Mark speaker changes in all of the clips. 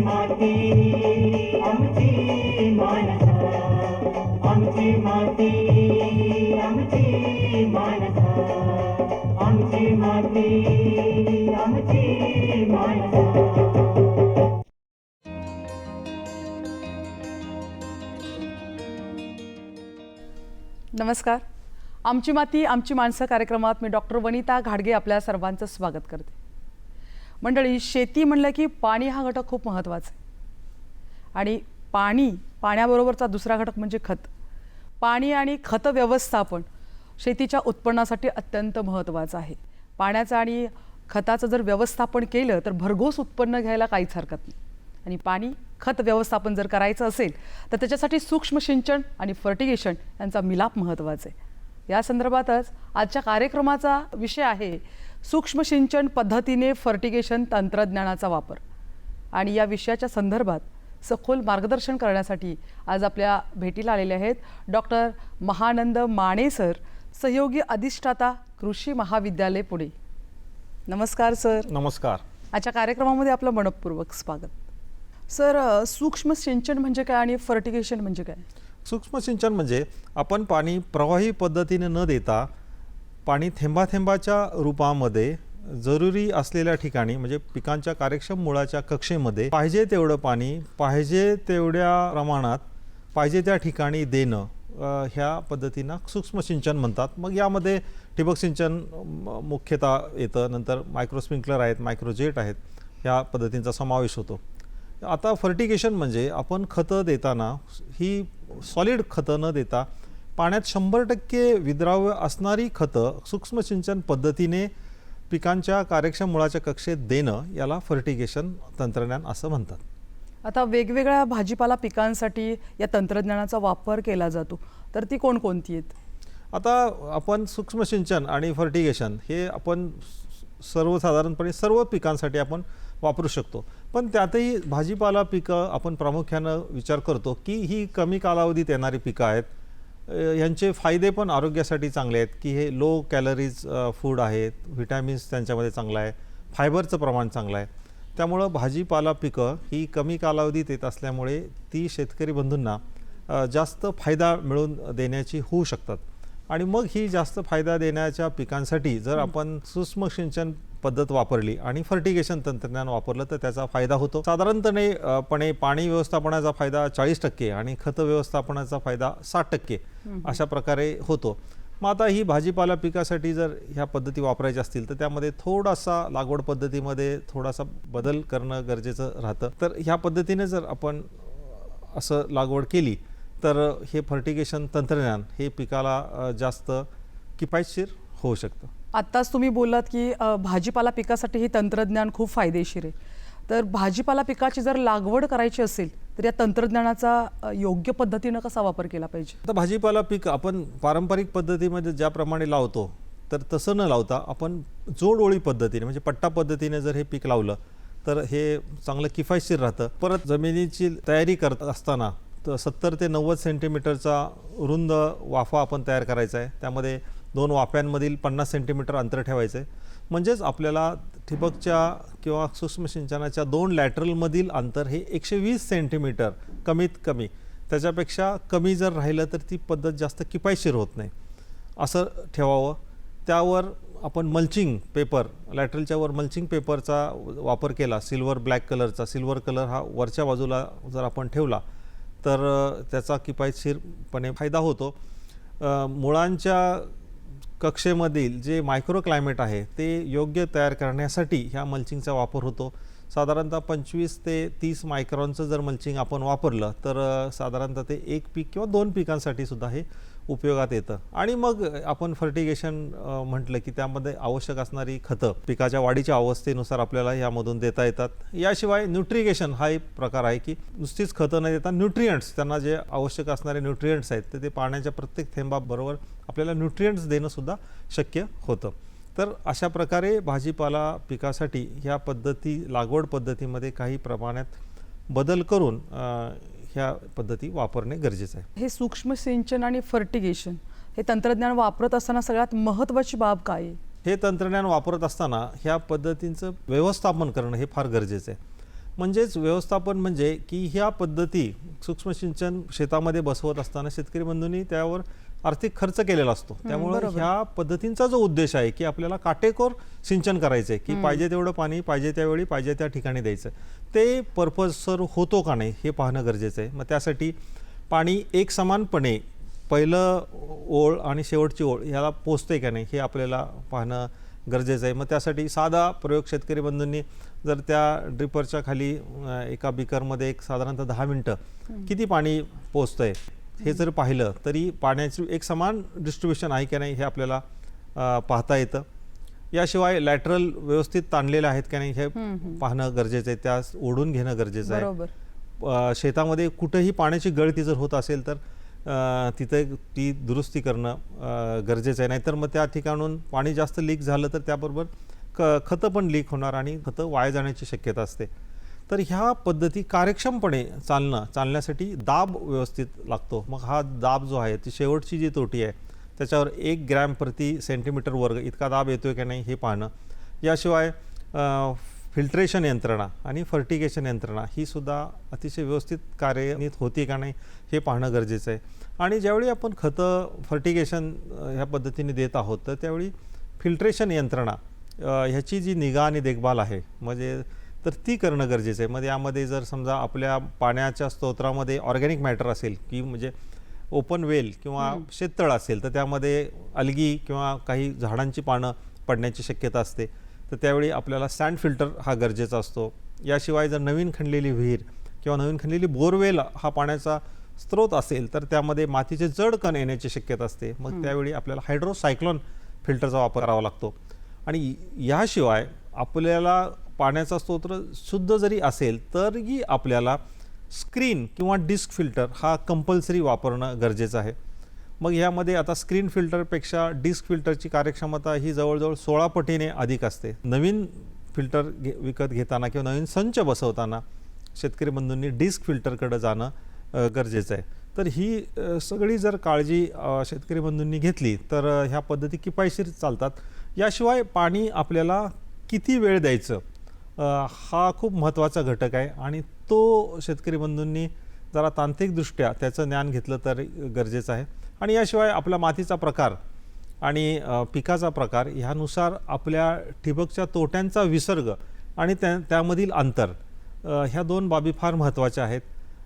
Speaker 1: माती आमची मानसा आमची माती आमची मानसा आमची माती आमची मानसा.
Speaker 2: नमस्कार. आमची माती आमची माणसं कार्यक्रमात मी डॉक्टर वनिता घाडगे आपल्या सर्वांचं स्वागत करते. मंडळी शेती म्हणलं की पाणी हा घटक खूप महत्त्वाचा आहे. आणि पाणी पाण्याबरोबरचा दुसरा घटक म्हणजे खत. पाणी आणि खत व्यवस्थापन शेतीच्या उत्पन्नासाठी अत्यंत महत्त्वाचं आहे. पाण्याचं आणि खताचं जर व्यवस्थापन केलं तर भरघोस उत्पन्न घ्यायला काहीच हरकत नाही. आणि पाणी खत व्यवस्थापन जर करायचं असेल तर त्याच्यासाठी सूक्ष्म सिंचन आणि फर्टिगेशन यांचा मिलाप महत्त्वाचा आहे. या संदर्भातच आजच्या कार्यक्रमाचा विषय आहे सूक्ष्म सिंचन पद्धतीने फर्टिगेशन तंत्रज्ञानाचा वापर. आणि या विषयाच्या संदर्भात सखोल मार्गदर्शन करण्यासाठी आज आपल्या भेटीला आलेले आहेत डॉक्टर महानंद माने सर सहयोगी अधिष्ठाता कृषी महाविद्यालय पुणे. नमस्कार सर.
Speaker 3: नमस्कार.
Speaker 2: आजच्या कार्यक्रमामध्ये आपलं मनपूर्वक स्वागत. सर सूक्ष्म सिंचन म्हणजे काय आणि फर्टिगेशन म्हणजे काय?
Speaker 3: सूक्ष्म सिंचन म्हणजे आपण पाणी प्रवाही पद्धतीने न देता पाणी थेंबाथेंबाच्या रूपामध्ये जरुरी असलेल्या ठिकाणी म्हणजे पिकांच्या कार्यक्षम मुळाच्या कक्षेमध्ये पाहिजे तेवढं पाणी पाहिजे तेवढ्या प्रमाणात पाहिजे त्या ठिकाणी देणं ह्या पद्धतीनं सूक्ष्म सिंचन म्हणतात. मग यामध्ये ठिबक सिंचन मुख्यतः येतं. नंतर मायक्रो स्प्रिंकलर आहेत मायक्रोजेट आहेत ह्या पद्धतींचा समावेश होतो. आता फर्टिगेशन म्हणजे आपण खतं देताना ही सॉलिड खतं न देता पाण्यात शंभर टक्के विद्राव्य असणारी खतं सूक्ष्म सिंचन पद्धतीने पिकांच्या कार्यक्षम मुळाच्या कक्षेत देणं याला फर्टिगेशन तंत्रज्ञान असं म्हणतात.
Speaker 2: आता वेगवेगळ्या भाजीपाला पिकांसाठी या तंत्रज्ञानाचा वापर केला जातो. तर ती कोणकोणती आहेत?
Speaker 3: आता आपण सूक्ष्म सिंचन आणि फर्टिगेशन हे आपण सर्वसाधारणपणे सर्व पिकांसाठी आपण वापरू शकतो. पण त्यातही भाजीपाला पिकं आपण प्रामुख्यानं विचार करतो की ही कमी कालावधीत येणारी पिकं आहेत यांचे फायदे पण आरोग्यासाठी चांगले आहेत की हे लो कॅलरीज फूड आहेत व्हिटॅमिन्स त्यांच्यामध्ये चांगलं आहे फायबरचं प्रमाण चांगलं आहे. त्यामुळं भाजीपाला पिकं ही कमी कालावधीत येत असल्यामुळे ती शेतकरी बंधूंना जास्त फायदा मिळवून देण्याची होऊ शकतात. आणि मग ही जास्त फायदा देण्याच्या पिकांसाठी जर आपण सूक्ष्म सिंचन पद्धत वापरली आणि फर्टिगेशन तंत्रज्ञान वापरलं तर त्याचा फायदा होतो. साधारणपणे अ, पणे पाणी व्यवस्थापनाचा फायदा चाळीस टक्के आणि खत व्यवस्थापनाचा फायदा साठ टक्के अशा प्रकारे होतो. मग आता ही भाजीपाला पिकासाठी जर ह्या पद्धती वापरायच्या असतील तर त्यामध्ये थोडासा लागवड पद्धतीमध्ये थोडासा बदल करणं गरजेचं राहतं. तर ह्या पद्धतीने जर आपण असं लागवड केली तर हे फर्टिगेशन तंत्रज्ञान हे पिकाला जास्त किफायतशीर होऊ शकतं.
Speaker 2: आत्ताच तुम्ही बोललात की भाजीपाला पिकासाठी हे तंत्रज्ञान खूप फायदेशीर आहे. तर भाजीपाला पिकाची जर लागवड करायची असेल तर या तंत्रज्ञानाचा योग्य पद्धतीनं कसा वापर केला पाहिजे?
Speaker 3: आता भाजीपाला पीक आपण पारंपरिक पद्धतीमध्ये ज्याप्रमाणे लावतो तर तसं न लावता आपण जोडओळी पद्धतीने म्हणजे पट्टा पद्धतीने जर हे पीक लावलं तर हे चांगलं किफायतशीर राहतं. परत जमिनीची तयारी करत असताना तर सत्तर ते नव्वद सेंटीमीटरचा रुंद वाफा आपण तयार करायचा आहे. त्यामध्ये दोन वाफ्यांमधील पन्नास सेंटीमीटर अंतर ठेवायचं आहे. म्हणजेच आपल्याला ठिबकच्या किंवा सूक्ष्म सिंचनाच्या दोन लॅटरलमधील अंतर हे एकशे वीस सेंटीमीटर कमीत कमी. त्याच्यापेक्षा कमी जर राहिलं तर ती पद्धत जास्त किफायशीर होत नाही. असं ठेवावं. त्यावर आपण मल्चिंग पेपर लॅटरलच्या वर मल्चिंग पेपरचा वापर केला. सिल्वर ब्लॅक कलरचा सिल्वर कलर हा वरच्या बाजूला जर आपण ठेवला तर त्याचा किफायतशीरपणे फायदा होतो. मुळांच्या कक्षेमधील जे मायक्रो क्लायमेट आहे ते योग्य तयार करण्यासाठी ह्या मल्चिंगचा वापर होतो. साधारणतः पंचवीस ते तीस मायक्रॉनचं जर मल्चिंग आपण वापरलं तर साधारणतः ते एक पीक किंवा दोन पिकांसाठी सुद्धा हे उपयोगात येतं. आणि मग आपण फर्टिगेशन म्हटलं की त्यामध्ये आवश्यक असणारी खतं पिकाच्या वाढीच्या अवस्थेनुसार आपल्याला यामधून देता येतात. याशिवाय न्यूट्रिगेशन हा एक प्रकार आहे की नुसतीच खतं न देता न्यूट्रियंट्स त्यांना जे आवश्यक असणारे न्यूट्रियंट्स आहेत ते ते पाण्याच्या प्रत्येक थेंबाबरोबर आपल्याला न्यूट्रियंट्स देणंसुद्धा शक्य होतं. तर अशा प्रकारे भाजीपाला पिकासाठी ह्या पद्धती लागवड पद्धतीमध्ये काही प्रमाणात बदल करून ह्या पद्धती वापरणे गरजेचं आहे.
Speaker 2: हे सूक्ष्म सिंचन आणि फर्टिगेशन हे तंत्रज्ञान वापरत असताना सगळ्यात महत्त्वाची बाब काय आहे?
Speaker 3: हे तंत्रज्ञान वापरत असताना ह्या पद्धतींचं व्यवस्थापन करणं हे फार गरजेचं आहे. म्हणजेच व्यवस्थापन म्हणजे की ह्या पद्धती सूक्ष्म सिंचन शेतामध्ये बसवत असताना शेतकरी बंधूंनी त्यावर आर्थिक खर्च केलेला असतो. त्यामुळे. ह्या पद्धतींचा जो उद्देश आहे की आपल्याला काटेकोर सिंचन करायचं आहे की पाहिजे तेवढं पाणी पाहिजे त्यावेळी पाहिजे त्या ठिकाणी द्यायचं. ते पर्पजसर होतो का नाही हे पाहणं गरजेचं आहे. मग त्यासाठी पाणी एक समानपणे पहिलं ओळ आणि शेवटची ओळ ह्याला पोचते का नाही हे आपल्याला पाहणं गरजेचं आहे. मग त्यासाठी साधा प्रयोग शेतकरी बंधूंनी जर त्या ड्रिपरच्या खाली एका बिकरमध्ये एक साधारणतः दहा मिनटं किती पाणी पोचतं आहे हे जर पाहिलं तरी पाण्याची एक समान डिस्ट्रीब्युशन आहे की नाही हे आपल्याला पाहता येतं. याशिवाय लॅटरल व्यवस्थित ताणलेले आहेत का नाही हे पाहणं गरजेचं आहे. त्यास ओढून घेणं गरजेचं आहे. शेतामध्ये कुठंही पाण्याची गळती जर होत असेल तर तिथे ती दुरुस्ती करणं गरजेचं आहे. नाहीतर मग त्या ठिकाणून पाणी जास्त लीक झालं तर त्याबरोबर क खतं पण लीक होणार आणि खतं वाया जाण्याची शक्यता असते. तर ह्या पद्धती कार्यक्षमपणे चालणं चालण्यासाठी दाब व्यवस्थित लागतो. मग हा दाब जो आहे ती शेवटची जी तोटी आहे त्याच्यावर एक ग्रॅम प्रति सेंटीमीटर वर्ग इतका दाब येतोय की नाही हे पाहणं. याशिवाय फिल्ट्रेशन यंत्रणा आणि फर्टिगेशन यंत्रणा ही सुद्धा अतिशय व्यवस्थित कार्यान्वित होती का नाही हे पाहणं गरजेचं आहे. आणि ज्यावेळी आपण खतं फर्टिगेशन ह्या पद्धतीने देत आहोत तर त्यावेळी फिल्ट्रेशन यंत्रणा ह्याची जी निगा आणि देखभाल आहे म्हणजे तर ती करणं गरजेचं आहे. म्हणजे यामध्ये जर समजा आपल्या पाण्याच्या स्तोत्रामध्ये ऑर्गॅनिक मॅटर असेल की म्हणजे ओपन वेल किंवा शेततळ असेल तर त्यामध्ये अलगी किंवा काही झाडांची पानं पडण्याची शक्यता असते. तर त्यावेळी आपल्याला सँड फिल्टर हा गरजेचा असतो. याशिवाय जर नवीन खणलेली विहीर किंवा नवीन खणलेली बोरवेल हा पाण्याचा स्रोत असेल तर त्यामध्ये मातीचे जड कण येण्याची शक्यता असते. मग त्यावेळी आपल्याला हायड्रोसायक्लोन फिल्टरचा वापर करावा लागतो. आणि याशिवाय आपल्याला पाण्याचा स्तोत्र शुद्ध जरी असेल तरीही आपल्याला स्क्रीन किंवा डिस्क फिल्टर हा कंपल्सरी वापरणं गरजेचं आहे. मग ह्यामध्ये आता स्क्रीन फिल्टरपेक्षा डिस्क फिल्टरची कार्यक्षमता ही जवळजवळ सोळा पटीने अधिक असते. नवीन फिल्टर घे विकत घेताना किंवा नवीन संच बसवताना शेतकरी बंधूंनी डिस्क फिल्टरकडं जाणं गरजेचं आहे. तर ही सगळी जर काळजी शेतकरी बंधूंनी घेतली तर ह्या पद्धती किफायशीर चालतात. याशिवाय पाणी आपल्याला किती वेळ द्यायचं? हा खूप महत्त्वाचा घटक आहे आणि तो शेतकरी बंधूंनी जरा तांत्रिकदृष्ट्या त्याचं ज्ञान घेतलं तर गरजेचं आहे. आणि याशिवाय आपला मातीचा प्रकार आणि पिकाचा प्रकार ह्यानुसार आपल्या ठिबकच्या तोट्यांचा विसर्ग आणि त्या त्यामधील अंतर ह्या दोन बाबी फार महत्त्वाच्या आहेत.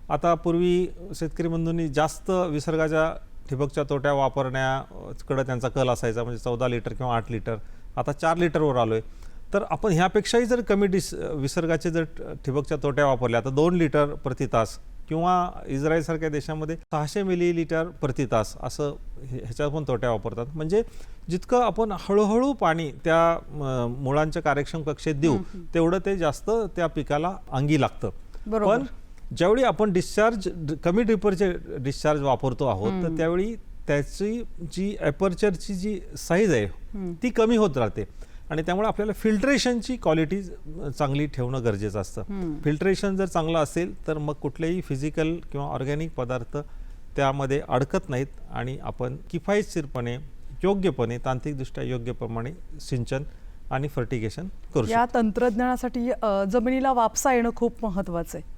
Speaker 3: आता पूर्वी शेतकरी बंधूंनी जास्त विसर्गाच्या ठिबकच्या तोट्या वापरण्याकडं त्यांचा कल असायचा म्हणजे चौदा लिटर किंवा आठ लिटर. आता चार लिटरवर आलो आहे तर आपण ह्यापेक्षाही जर कमी डिस विसर्गाचे जर ठिबकच्या तोट्या वापरल्या तर दोन लिटर प्रति तास किंवा इस्रायलसारख्या देशामध्ये सहाशे मिलीलिटर प्रति तास असं हे- ह्याच्यात पण तोट्या वापरतात. म्हणजे जितकं आपण हळूहळू पाणी त्या मुळांच्या कार्यक्षम कक्षेत देऊ तेवढं ते जास्त त्या पिकाला अंगी लागतं.
Speaker 2: बरोबर.
Speaker 3: पण ज्यावेळी आपण डिस्चार्ज कमी ड्रिपरचे डिस्चार्ज वापरतो आहोत तर त्यावेळी त्याची जी ॲपर्चरची जी साईज आहे ती कमी होत राहते. आणि त्यामुळे आपल्याला फिल्ट्रेशनची क्वालिटी चांगली ठेवणं गरजेचं असतं. फिल्ट्रेशन जर चांगलं असेल तर मग कुठलेही फिजिकल किंवा ऑर्गॅनिक पदार्थ त्यामध्ये अडकत नाहीत आणि आपण किफायतशीरपणे योग्यपणे तांत्रिकदृष्ट्या योग्यप्रमाणे सिंचन आणि फर्टिगेशन करू
Speaker 2: या तंत्रज्ञानासाठी जमिनीला वापसा येणं खूप महत्त्वाचं आहे.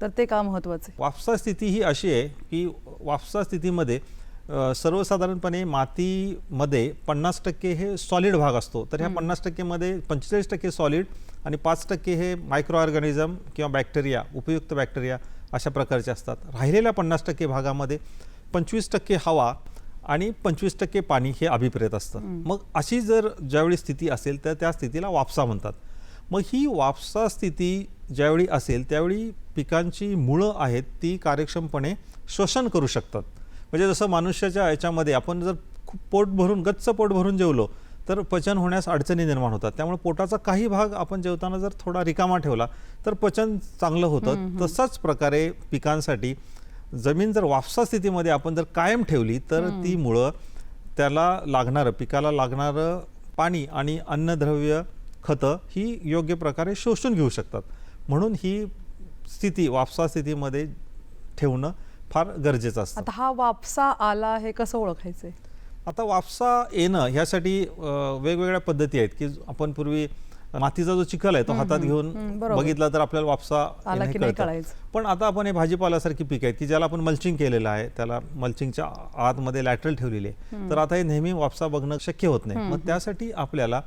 Speaker 2: तर ते का महत्त्वाचं आहे?
Speaker 3: वापसा स्थिती ही अशी आहे की वापसा स्थितीमध्ये सर्वसाधारणपणे मातीमध्ये पन्नास टक्के हे सॉलिड भाग असतो. तर ह्या पन्नास टक्केमध्ये पंचेचाळीस टक्के सॉलिड आणि पाच टक्के हे मायक्रो ऑर्गॅनिझम किंवा बॅक्टेरिया उपयुक्त बॅक्टेरिया अशा प्रकारचे असतात. राहिलेल्या पन्नास टक्के भागामध्ये पंचवीस टक्के हवा आणि पंचवीस टक्के पाणी हे अभिप्रेत असतं. मग अशी जर ज्यावेळी स्थिती असेल तर त्या स्थितीला वापसा म्हणतात. मग ही वापसा स्थिती ज्यावेळी असेल त्यावेळी पिकांची मुळं आहेत ती कार्यक्षमपणे श्वसन करू शकतात. म्हणजे जसं मनुष्याच्या याच्यामध्ये आपण जर खूप पोट भरून गच्च पोट भरून जेवलो तर पचन होण्यास अडचणी निर्माण होतात. त्यामुळे पोटाचा काही भाग आपण जेवताना जर थोडा रिकामा ठेवला तर पचन चांगलं होतं. तसाच प्रकारे पिकांसाठी जमीन जर वापसा स्थितीमध्ये आपण जर कायम ठेवली तर ती मुळं त्याला लागणारं पिकाला लागणारं पाणी आणि अन्नद्रव्य खतं ही योग्य प्रकारे शोषून घेऊ शकतात. म्हणून ही स्थिती वापसा स्थितीमध्ये ठेवणं फार गरजेचं असतं.
Speaker 2: आता हा वापसा आला हे कसं ओळखायचंय
Speaker 3: आता वापसा येणं ह्यासाठी वेगवेगळ्या पद्धती आहेत की आपण पूर्वी मातीचा जो चिखल आहे तो हातात घेऊन. बघितला तर आपल्याला वापसा. पण आता आपण हे भाजीपाल्यासारखी पीक आहेत की ज्याला आपण मल्चिंग केलेलं आहे त्याला मल्चिंगच्या आतमध्ये लॅटरल ठेवलेली आहे. तर आता हे नेहमी वापसा बघणं शक्य होत नाही. मग त्यासाठी आपल्याला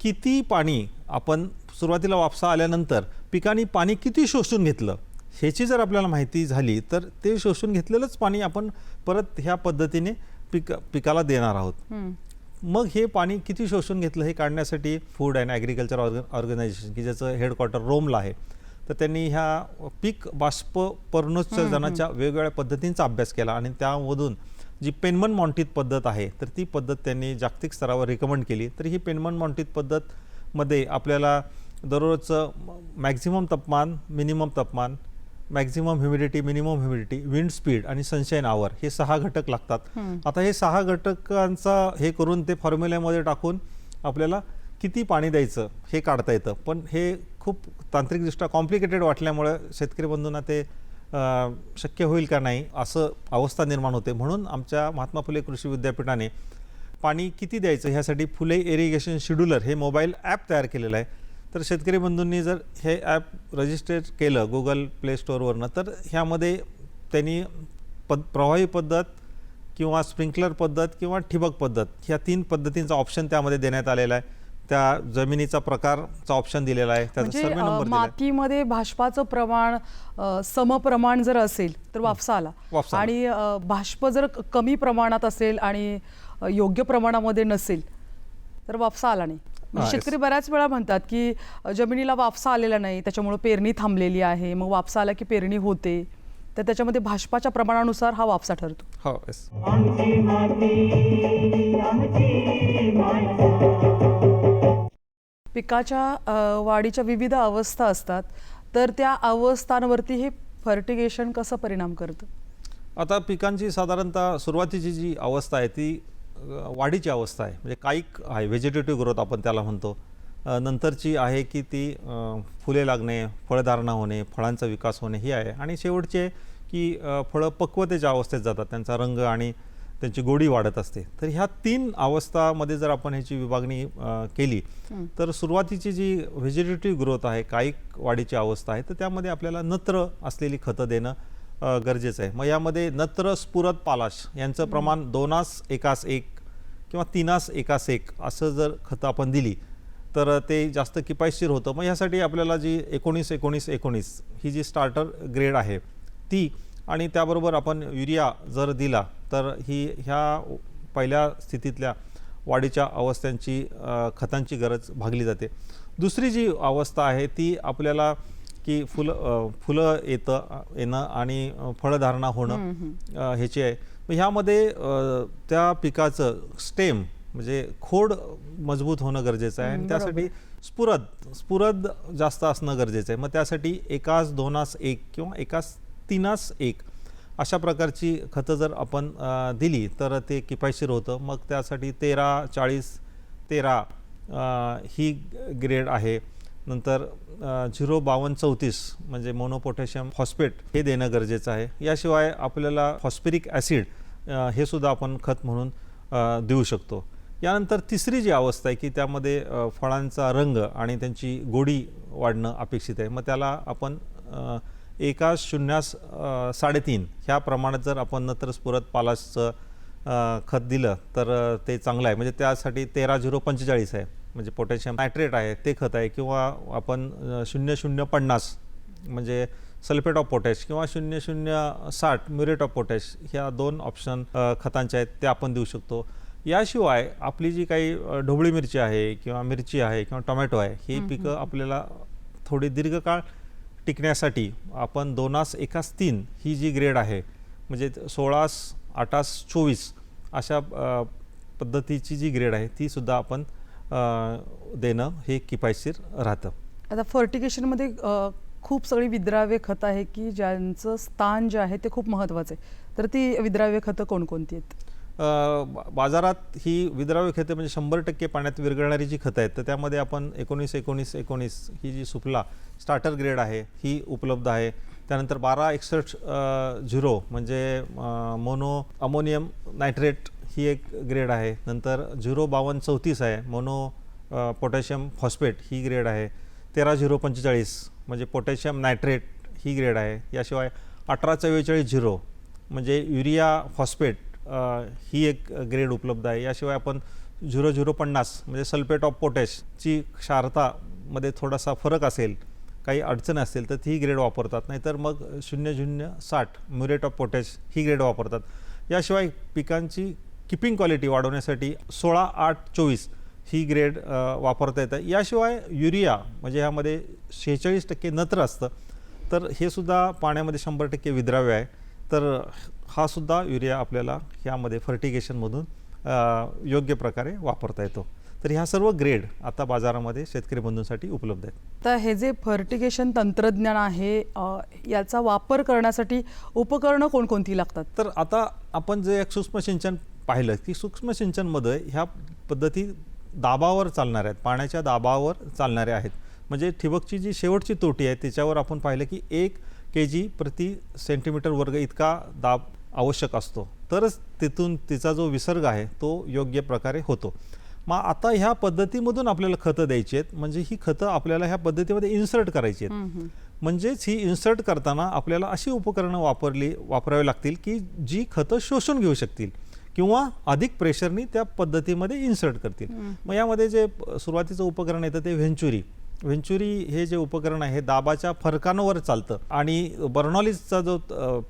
Speaker 3: किती पाणी आपण सुरुवातीला वापसा आल्यानंतर पिकांनी पाणी किती शोषून घेतलं? ह्याची जर आपल्याला माहिती झाली तर ते शोषून घेतलेलंच पाणी आपण परत ह्या पद्धतीने पिक पिकाला देणार आहोत. मग हे पाणी किती शोषून घेतलं हे काढण्यासाठी food and agriculture org organization की ज्याचं हेडक्वार्टर रोमला आहे तर त्यांनी ह्या पीक बाष्प पर्णोत्सर्जनाच्या वेगवेगळ्या पद्धतींचा अभ्यास केला आणि त्यामधून जी पेनमन मॉन्टित पद्धत आहे तर ती पद्धत त्यांनी जागतिक स्तरावर रिकमेंड केली. तर ही पेनमन मॉन्टित पद्धतमध्ये आपल्याला दररोजचं मॅक्झिमम तापमान मिनिमम तापमान maximum humidity minimum humidity wind speed आणि सनशाईन आवर हे सहा घटक लागतात. आता हे सहा घटकांचा हे करून ते फॉर्म्युल्यामध्ये टाकून आपल्याला किती पाणी द्यायचं हे काढता येतं. पण हे खूप तांत्रिकदृष्ट्या कॉम्प्लिकेटेड वाटल्यामुळे शेतकरी बंधूंना ते शक्य होईल का नाही असं अवस्था निर्माण होते. म्हणून आमच्या महात्मा फुले कृषी विद्यापीठाने पाणी किती द्यायचं ह्यासाठी फुले इरिगेशन शेड्युलर हे मोबाईल ॲप तयार केलेलं आहे. तर शेतकरी बंधूंनी जर हे ॲप रजिस्टर केलं गुगल प्ले स्टोअरवरनं तर ह्यामध्ये त्यांनी पद प्रभावी पद्धत किंवा स्प्रिंकलर पद्धत किंवा ठिबक पद्धत ह्या तीन पद्धतींचा ऑप्शन त्यामध्ये देण्यात आलेला आहे. त्या जमिनीचा प्रकारचा ऑप्शन दिलेला आहे. त्याचा
Speaker 2: म्हणजे
Speaker 3: सर्वे
Speaker 2: अ,
Speaker 3: नंबर.
Speaker 2: मातीमध्ये भाष्पाचं प्रमाण समप्रमाण जर असेल तर वापसा आला
Speaker 3: वापसा आला.
Speaker 2: आणि भाष्प जर कमी प्रमाणात असेल आणि योग्य प्रमाणामध्ये नसेल तर वापसा आला नाही. म्हणजे शेतकरी बऱ्याच वेळा म्हणतात की जमिनीला वापसा आलेला नाही त्याच्यामुळे पेरणी थांबलेली आहे. मग वापसा आला की पेरणी होते. तर त्याच्यामध्ये भाष्पाच्या प्रमाणानुसार हा वापसा ठरतो.
Speaker 3: हो येस
Speaker 2: पिकाच्या वाढीच्या विविध अवस्था असतात. तर त्या अवस्थांवरती हे फर्टिगेशन कसं परिणाम करतं?
Speaker 3: आता पिकांची साधारणतः सुरुवातीची जी अवस्था आहे ती वाढीची अवस्था आहे. म्हणजे काईक आहे व्हेजिटेटिव्ह ग्रोथ आपण त्याला म्हणतो. नंतरची आहे की ती फुले लागणे फळधारणा होणे फळांचा विकास होणे ही आहे. आणि शेवटची की फळं पक्वतेच्या अवस्थेत जातात. त्यांचा रंग आणि त्यांची गोडी वाढत असते. तर ह्या तीन अवस्थामध्ये जर आपण ह्याची विभागणी केली तर सुरुवातीची जी व्हेजिटेटिव्ह ग्रोथ आहे कायिक वाढीची अवस्था आहे तर त्यामध्ये आपल्याला नत्र असलेली खतं देणं गरजेचं आहे. मग यामध्ये नत्र स्फुरत पालाश यांचं प्रमाण दोनास एकास एक किंवा तीनास एकास एक असं जर खतं आपण दिली तर ते जास्त किफायतशीर होतं. मग ह्यासाठी आपल्याला जी एकोणीस एकोणीस एकोणीस ही जी स्टार्टर ग्रेड आहे ती आणि त्याबरोबर आपण युरिया जर दिला तर ही ह्या पहिल्या स्थितीतल्या वाढीच्या अवस्थांची खतांची गरज भागली जाते. दुसरी जी अवस्था आहे ती आपल्याला की फुलं फुलं येतं येणं आणि फळधारणा होणं ह्याची आहे. मग ह्यामध्ये त्या पिकाचं स्टेम म्हणजे खोड मजबूत होणं गरजेचं आहे आणि त्यासाठी स्फुरद स्फुरद जास्त असणं गरजेचं आहे. मग त्यासाठी एकास दोनास एक किंवा एकास तीनास एक अशा प्रकारची खतं जर आपण दिली तर ते किफायतशीर होतं. मग त्यासाठी तेरा चाळीस तेरा ही ग्रेड आहे. नंतर झिरो बावन्न चौतीस म्हणजे मोनोपोटॅशियम फॉस्फेट हे देणं गरजेचं आहे. याशिवाय आपल्याला फॉस्फेरिक ॲसिड हे सुद्धा आपण खत म्हणून देऊ शकतो. यानंतर तिसरी जी अवस्था आहे की त्यामध्ये फळांचा रंग आणि त्यांची गोडी वाढणं अपेक्षित आहे. मग त्याला आपण एका शून्यास साडेतीन ह्या प्रमाणात जर आपण नत्र स्फुरत पालासचं खत दिलं तर ते चांगलं आहे. म्हणजे त्यासाठी तेरा झिरो पंचेचाळीस आहे. म्हणजे पोटॅशियम नायट्रेट आहे ते खत आहे किंवा आपण शून्य शून्य पन्नास म्हणजे सल्फेट ऑफ पोटॅश किंवा शून्य शून्य साठ म्युरेट ऑफ पोटॅश ह्या दोन ऑप्शन खतांचे आहेत ते आपण देऊ शकतो. याशिवाय आपली जी काही ढोबळी मिरची आहे किंवा मिरची आहे किंवा टोमॅटो आहे ही पिकं आपल्याला थोडी दीर्घकाळ टिकण्यासाठी आपण दोनास एकास तीन ही जी ग्रेड आहे म्हणजे सोळास आटास चोवीस अशा पद्धतीची जी ग्रेड आहे ती सुद्धा आपण देणं हे किफायतशीर राहतं.
Speaker 2: आता फर्टिगेशनमध्ये खूप सगळी विद्राव्य खतं आहे की ज्यांचं स्थान जे आहे ते खूप महत्त्वाचं आहे. तर ती विद्राव्य खतं कोणकोणती आहेत?
Speaker 3: बाजारात ही विद्राव्य खते म्हणजे शंभर टक्के पाण्यात विरघळणारी जी खतं आहेत तर त्यामध्ये आपण एकोणीस एकोणीस एकोणीस ही जी सुफला स्टार्टर ग्रेड आहे ही उपलब्ध आहे. त्यानंतर बारा एकसष्ट झिरो म्हणजे मोनो अमोनियम नायट्रेट ही एक ग्रेड आहे. नंतर झिरो बावन्न चौतीस आहे. मोनो पोटॅशियम फॉस्फेट ही ग्रेड आहे. तेरा झिरो पंचेचाळीस म्हणजे पोटॅशियम नायट्रेट ही ग्रेड आहे. याशिवाय अठरा चव्वेचाळीस झिरो म्हणजे युरिया फॉस्फेट ही एक ग्रेड उपलब्ध आहे. याशिवाय आपण झिरो झिरो पन्नास म्हणजे सल्फेट ऑफ पोटॅशची क्षारतामध्ये थोडासा फरक असेल काही अडचण असेल तर ती ग्रेड वापरतात. नाहीतर मग शून्य शून्य साठ म्युरेट ऑफ पोटॅश ही ग्रेड वापरतात. याशिवाय पिकांची किपिंग क्वालिटी वाढवण्यासाठी सोळा आठ चोवीस ही ग्रेड वापरता येतं. याशिवाय युरिया म्हणजे ह्यामध्ये शेहेचाळीस टक्के नत्र असतं. तर हे सुद्धा पाण्यामध्ये शंभर टक्के विद्राव्य आहे. तर हा सुद्धा युरिया आपल्याला ह्यामध्ये फर्टिगेशनमधून योग्य प्रकारे वापरता येतो. तर ह्या सर्व ग्रेड आता बाजारामध्ये शेतकरी बंधूंसाठी उपलब्ध आहेत.
Speaker 2: तर हे जे फर्टिगेशन तंत्रज्ञान आहे याचा वापर करण्यासाठी उपकरणं कोणकोणती लागतात?
Speaker 3: तर आता आपण जे एक सूक्ष्म सिंचन पाहिलं की सूक्ष्म सिंचनमध्ये ह्या पद्धती दाबावर चालणाऱ्या आहेत पाण्याच्या दाबावर चालणाऱ्या आहेत. म्हणजे ठिबकची जी शेवटची तोटी आहे त्याच्यावर आपण पाहिलं की एक के जी प्रति सेंटीमीटर वर्ग इतका दाब आवश्यक असतो. तरच तिथून तिचा जो विसर्ग आहे तो योग्य प्रकारे होतो. मग आता ह्या पद्धतीमधून आपल्याला खतं द्यायची आहेत. म्हणजे ही खतं आपल्याला ह्या पद्धतीमध्ये इन्सर्ट करायची आहेत. म्हणजेच ही इन्सर्ट करताना आपल्याला अशी उपकरणं वापरली वापरावी लागतील की जी खतं शोषून घेऊ शकतील. किंवा अधिक प्रेशरनी त्या पद्धतीमध्ये इन्सर्ट करतील. मग यामध्ये जे सुरुवातीचं उपकरण येतं ते व्हेंचुरी. व्हेंचुरी हे जे उपकरण आहे दाबाच्या फरकांवर चालतं आणि बर्नॉलिसचा जो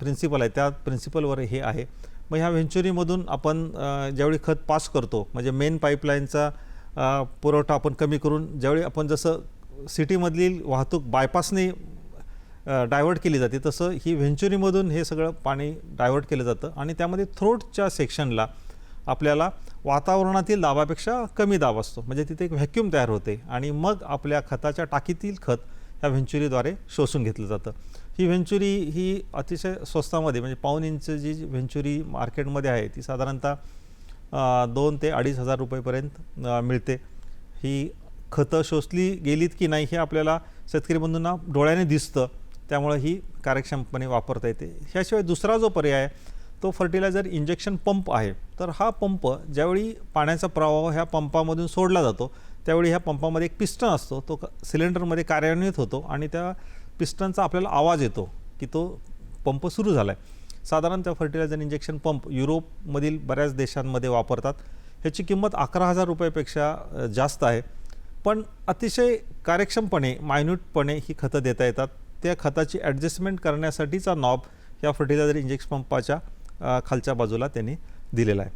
Speaker 3: प्रिन्सिपल आहे त्या प्रिन्सिपलवर हे आहे. मग ह्या व्हेंचुरीमधून आपण ज्यावेळी खत पास करतो म्हणजे मेन पाईपलाईनचा पुरवठा आपण कमी करून ज्यावेळी आपण जसं सिटीमधली वाहतूक बायपासने डायव्हर्ट केली जाते. तसं ही व्हेंचुरीमधून हे सगळं पाणी डायव्हर्ट केलं जातं आणि त्यामध्ये थ्रोटच्या सेक्शनला आपल्याला वातावरणातील दाबापेक्षा कमी दाब असतो. म्हणजे तिथे एक व्हॅक्यूम तयार होते आणि मग आपल्या खताच्या टाकीतील खत ह्या व्हेंचुरीद्वारे शोषून घेतलं जातं. ही व्हेंचुरी ही अतिशय स्वस्तामध्ये म्हणजे पाऊन इंच जी व्हेंचुरी मार्केटमध्ये आहे ती साधारणतः दोन ते अडीच हजार रुपयेपर्यंत मिळते. ही खतं शोषली गेलीत की नाही हे आपल्याला शेतकरी बंधूंना डोळ्याने दिसतं. त्यामुळं ही कार्यक्षमपणे वापरता येते. ह्याशिवाय दुसरा जो पर्याय आहे तो फर्टिलायझर इंजेक्शन पंप आहे. तर हा पंप ज्यावेळी पाण्याचा प्रवाह ह्या पंपामधून सोडला जातो त्यावेळी ह्या पंपामध्ये एक पिस्टन असतो तो क- सिलेंडरमध्ये कार्यान्वित होतो आणि त्या पिस्टनचा आपल्याला आवाज येतो की तो पंप सुरू झाला आहे साधारणतः फर्टिलायझर इंजेक्शन पंप युरोपमधील बऱ्याच देशांमध्ये वापरतात. ह्याची किंमत अकरा हजार रुपयापेक्षा जास्त आहे. पण अतिशय कार्यक्षमपणे मायन्यूटपणे ही खतं देता येतात. त्या खताची ॲडजस्टमेंट करण्यासाठीचा नॉब या फर्टिलायझर इंजेक्शन पंपाच्या खालच्या बाजूला त्यांनी दिलेला आहे.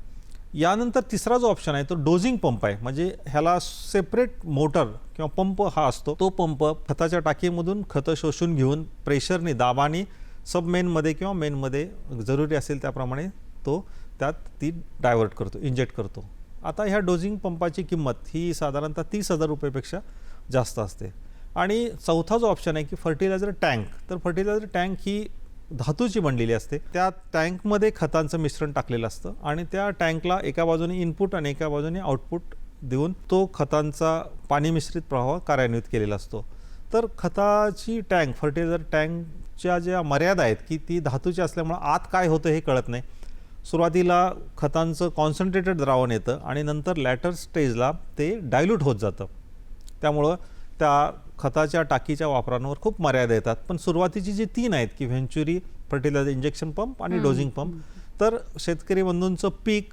Speaker 3: यानंतर तिसरा जो ऑप्शन आहे तो डोझिंग पंप आहे. म्हणजे ह्याला सेपरेट मोटर किंवा पंप हा असतो. तो पंप खताच्या टाकीमधून खतं शोषून घेऊन प्रेशरने दाबाने सबमेनमध्ये किंवा मेनमध्ये जरुरी असेल त्याप्रमाणे तो त्यात ती डायव्हर्ट करतो इंजेक्ट करतो. आता ह्या डोझिंग पंपाची किंमत ही साधारणतः तीस हजार रुपयेपेक्षा जास्त असते. आणि चौथा जो ऑप्शन आहे की फर्टिलायझर टँक तर फर्टिलायझर टँक ही धातूची बनलेली असते. त्या टँकमध्ये खतांचं मिश्रण टाकलेलं असतं आणि त्या टँकला एका बाजूने इनपुट आणि एका बाजूने आउटपुट देऊन तो खतांचा पाणी मिश्रित प्रवाह कार्यान्वित केलेला असतो. तर खताची टँक फर्टिलायझर टँकच्या ज्या मर्यादा आहेत की ती धातूची असल्यामुळं आत काय होतं हे कळत नाही. सुरुवातीला खतांचं कॉन्सन्ट्रेटेड द्रावण येतं आणि नंतर लॅटर स्टेजला ते डायल्यूट होत जातं. त्यामुळं त्या खताच्या टाकीच्या वापरांवर खूप मर्यादा येतात. पण सुरुवातीची जी तीन आहेत की व्हेंचुरी फर्टिलायझर इंजेक्शन पंप आणि डोझिंग पंप तर शेतकरी बंधूंचं पीक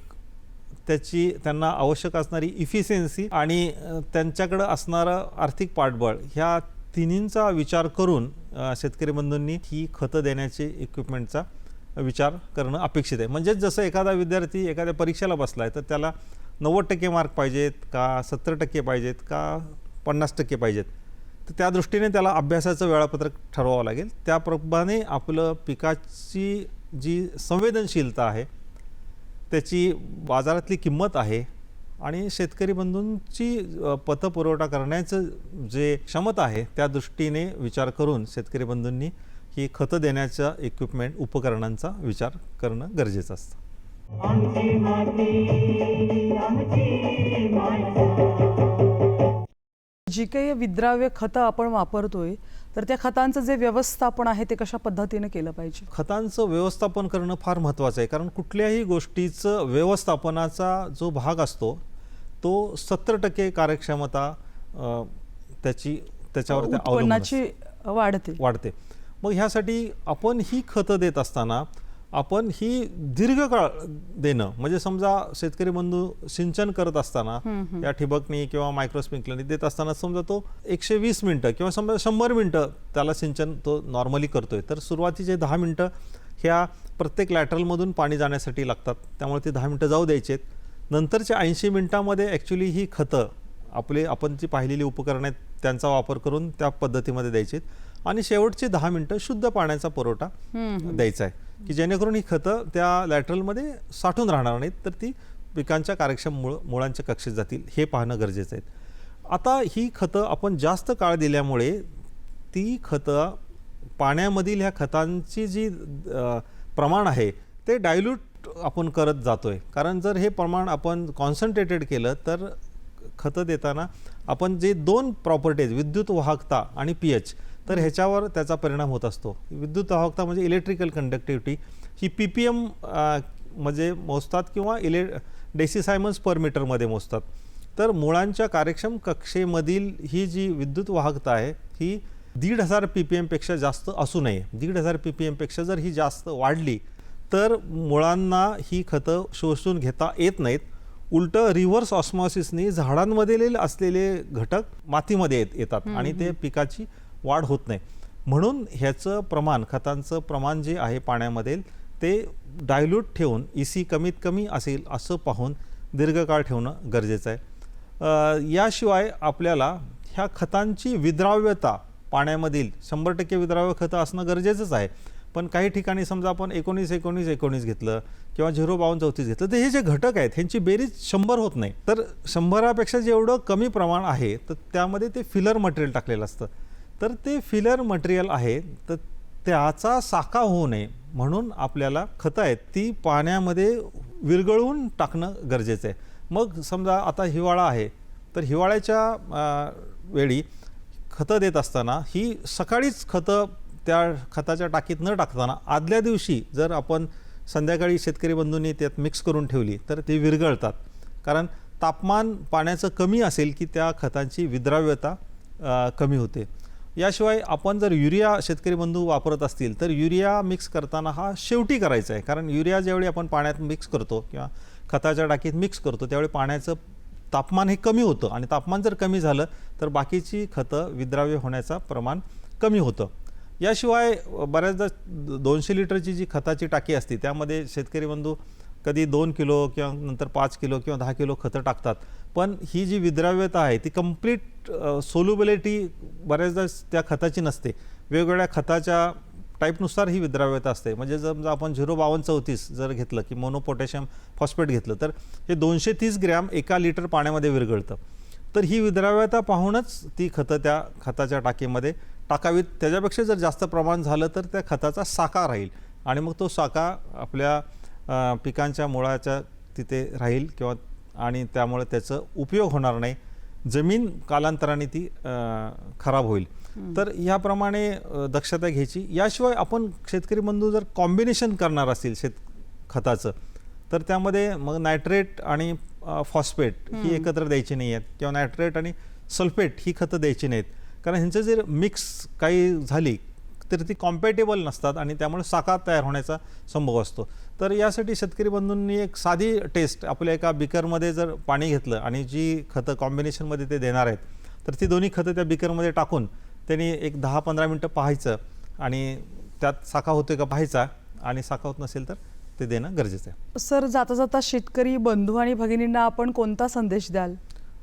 Speaker 3: त्याची त्यांना आवश्यक असणारी इफिशियन्सी आणि त्यांच्याकडं असणारं आर्थिक पाठबळ ह्या तिन्हींचा विचार करून शेतकरी बंधूंनी ही खतं देण्याचे इक्विपमेंटचा विचार करणं अपेक्षित आहे. म्हणजेच जसं एखादा विद्यार्थी एखाद्या परीक्षेला बसला आहे तर त्याला नव्वद टक्के मार्क पाहिजेत का सत्तर टक्के पाहिजेत का पन्नास टक्के पाहिजेत? तर त्या दृष्टीने त्याला अभ्यासाचं वेळापत्रक ठरवावं लागेल. त्याप्रमाणे आपलं पिकाची जी संवेदनशीलता आहे त्याची बाजारातली किंमत आहे आणि शेतकरी बंधूंची पतपुरवठा करण्याचं जे क्षमता आहे त्या दृष्टीने विचार करून शेतकरी बंधूंनी ही खतं देण्याच्या इक्विपमेंट उपकरणांचा विचार करणं गरजेचं असतं.
Speaker 2: जी काही विद्राव्य खतं आपण वापरतोय तर त्या खतांचं जे व्यवस्थापन आहे ते कशा पद्धतीने केलं पाहिजे?
Speaker 3: खतांचं व्यवस्थापन करणं फार महत्त्वाचं आहे कारण कुठल्याही गोष्टीचं व्यवस्थापनाचा जो भाग असतो तो सत्तर टक्के कार्यक्षमता अ, त्याची त्याच्यावर अवलंबून.
Speaker 2: उत्पन्नाची वाढते.
Speaker 3: वाढते. मग ह्यासाठी आपण ही खतं देत असताना आपण ही दीर्घकाळ देणं म्हणजे समजा शेतकरी बंधू सिंचन करत असताना या ठिबकनी किंवा मायक्रो स्प्रिंकलरनी देत असताना समजा तो एकशे वीस मिनटं किंवा समजा शंभर मिनटं त्याला सिंचन तो नॉर्मली करतोय. तर सुरुवातीचे दहा मिनटं ह्या प्रत्येक लॅटरलमधून पाणी जाण्यासाठी लागतात. त्यामुळे ते दहा मिनटं जाऊ द्यायचेत नंतरच्या ऐंशी मिनटामध्ये ॲक्च्युली ही खतं आपले आपण जी पाहिलेली उपकरणं आहेत त्यांचा वापर करून त्या पद्धतीमध्ये द्यायची आणि शेवटचे दहा मिनटं शुद्ध पाण्याचा पुरवठा द्यायचा आहे. की जेणेकरून ही खतं त्या लॅटरलमध्ये साठून राहणार नाहीत तर ती पिकांच्या कार्यक्षम मुळ मुळांच्या कक्षेत जातील. हे पाहणं गरजेचं आहे. आता ही खतं आपण जास्त काळ दिल्यामुळे ती खतं पाण्यामधील ह्या खतांची जी प्रमाण आहे ते डायल्यूट आपण करत जातोय. कारण जर हे प्रमाण आपण कॉन्सन्ट्रेटेड केलं तर खतं देताना आपण जे दोन प्रॉपर्टीज विद्युत वाहकता आणि पी एच तर ह्याच्यावर त्याचा परिणाम होत असतो. विद्युत वाहकता म्हणजे इलेक्ट्रिकल कंडक्टिव्हिटी ही पी पी एम म्हणजे मोजतात किंवा इले डेसिसायमन्स पर मीटरमध्ये मोजतात. तर मुळांच्या कार्यक्षम कक्षेमधील ही जी विद्युत वाहकता आहे ही दीड हजार पी पी एमपेक्षा जास्त असू नये. दीड हजार पी पी एमपेक्षा जर ही जास्त वाढली तर मुळांना ही खतं शोषून घेता येत नाहीत. उलटं रिव्हर्स ऑस्मॉसिसनी झाडांमधील असलेले घटक मातीमध्ये येत येतात. आणि ते पिकाची वाढ होत नाही. म्हणून ह्याचं प्रमाण खतांचं प्रमाण जे आहे पाण्यामध्ये ते डायल्यूट ठेवून ई सी कमीत कमी असेल असं पाहून दीर्घकाळ ठेवणं गरजेचं आहे. याशिवाय आपल्याला ह्या खतांची विद्राव्यता पाण्यामधील शंभर टक्के विद्राव्य खतं असणं गरजेचंच आहे. पण काही ठिकाणी समजा आपण एकोणीस एकोणीस एकोणीस घेतलं किंवा झिरो बावन्न चौतीस घेतलं तर हे जे घटक आहेत ह्यांची बेरीज शंभर होत नाही. तर शंभरापेक्षा जेवढं कमी प्रमाण आहे तर त्यामध्ये ते फिलर मटेरियल टाकलेलं असतं. तर ते फिलर मटेरियल आहे तर त्याचा साका होऊ नये म्हणून आपल्याला खतं आहेत ती पाण्यामध्ये विरघळवून टाकणं गरजेचं आहे. मग समजा आता हिवाळा आहे तर हिवाळ्याच्या वेळी खतं देत असताना ही सकाळीच खतं त्या खताच्या टाकीत न टाकताना आदल्या दिवशी जर आपण संध्याकाळी शेतकरी बंधूंनी त्यात मिक्स करून ठेवली तर ते विरघळतात. कारण तापमान पाण्याचं कमी असेल की त्या खतांची विद्राव्यता कमी होते. याशिवाय आपण जर युरिया शेतकरी बंधू वापरत असतील तर युरिया मिक्स करताना हा शेवटी करायचा आहे. कारण युरिया ज्यावेळी आपण पाण्यात मिक्स करतो किंवा खताच्या टाकीत मिक्स करतो त्यावेळी पाण्याचं तापमान हे कमी होतं. आणि तापमान जर कमी झालं तर बाकीची खतं विद्राव्य होण्याचा प्रमाण कमी होतं. याशिवाय बऱ्याचदा दोनशे लिटरची जी खताची टाकी असते त्यामध्ये शेतकरी बंधू कधी दोन किलो किंवा नंतर पाच किलो किंवा दहा किलो खतं टाकतात. पण ही जी विद्राव्यता आहे ती कंप्लीट सोल्युबिलिटी बऱ्याचदा त्या खताची नसते. वेगवेगळ्या खताच्या टाईपनुसार ही विद्राव्यता असते. म्हणजे समजा आपण झिरो बावन्न चौतीस जर घेतलं की मोनोपोटॅशियम फॉस्फेट घेतलं तर हे दोनशे तीस ग्रॅम एका लिटर पाण्यामध्ये विरघळतं. तर ही विद्राव्यता पाहूनच ती खतं त्या खताच्या टाकीमध्ये टाकावीत. त्याच्यापेक्षा जर जास्त प्रमाण झालं तर त्या खताचा साका राहील. आणि मग तो साका आपल्या पिकांच्या मुळाच्या तिथे राहील किंवा आणि त्यामुळे त्याचं उपयोग होणार नाही. जमीन कालांतराने ती खराब होईल. तर ह्याप्रमाणे दक्षता घ्यायची. याशिवाय आपण शेतकरी बंधू जर कॉम्बिनेशन करणार असतील शेत खताचं तर त्यामध्ये मग नायट्रेट आणि फॉस्फेट ही एकत्र द्यायची नाही आहेत. किंवा नायट्रेट आणि सल्फेट ही खतं द्यायची नाहीत. कारण ह्यांचं जर मिक्स काही झाली तर ती कॉम्पॅटेबल नसतात आणि त्यामुळे साखा तयार होण्याचा संभव असतो. तर यासाठी शेतकरी बंधूंनी एक साधी टेस्ट आपल्या एका बिकरमध्ये जर पाणी घेतलं आणि जी खतं कॉम्बिनेशनमध्ये ते देणार आहेत तर ती दोन्ही खतं त्या बिकरमध्ये टाकून त्यांनी एक दहा पंधरा मिनटं पाहायचं आणि त्यात साखा होतोय का पाहायचा आणि साखा होत नसेल तर ते देणं गरजेचं आहे.
Speaker 2: सर जाता जाता शेतकरी बंधू आणि भगिनींना आपण कोणता संदेश द्याल?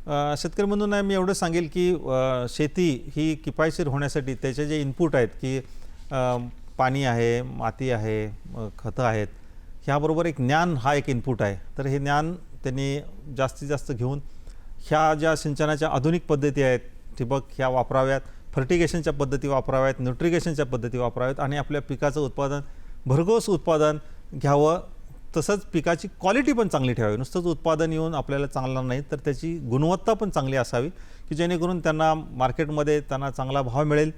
Speaker 3: शेतकरी बंधूंना मी एवढं सांगेल की शेती ही किफायतशीर होण्यासाठी त्याचे जे इनपुट आहेत की पाणी आहे माती आहे खतं आहेत ह्याबरोबर एक ज्ञान हा एक इनपुट आहे. तर हे ज्ञान त्यांनी जास्तीत जास्त घेऊन ह्या ज्या सिंचनाच्या आधुनिक पद्धती आहेत ठिबक ह्या वापराव्यात फर्टिगेशनच्या पद्धती वापराव्यात न्यूट्रिगेशनच्या पद्धती वापराव्यात आणि आपल्या पिकाचं उत्पादन भरघोस उत्पादन घ्यावं तसंच पिकाची क्वालिटी पण चांगली ठेवावी. नुसतंच उत्पादन येऊन आपल्याला चांगलं नाही तर त्याची गुणवत्ता पण चांगली असावी की जेणेकरून त्यांना मार्केटमध्ये त्यांना चांगला भाव मिळेल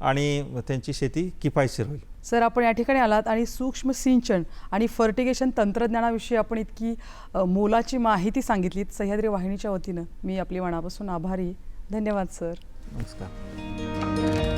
Speaker 3: आणि त्यांची शेती किफायतशीर होईल.
Speaker 2: सर आपण या ठिकाणी आलात आणि सूक्ष्म सिंचन आणि फर्टिगेशन तंत्रज्ञानाविषयी आपण इतकी मोलाची माहिती सांगितलीत. सह्याद्री वाहिनीच्या वतीनं मी आपली मनापासून आभारी. धन्यवाद सर.
Speaker 3: नमस्कार.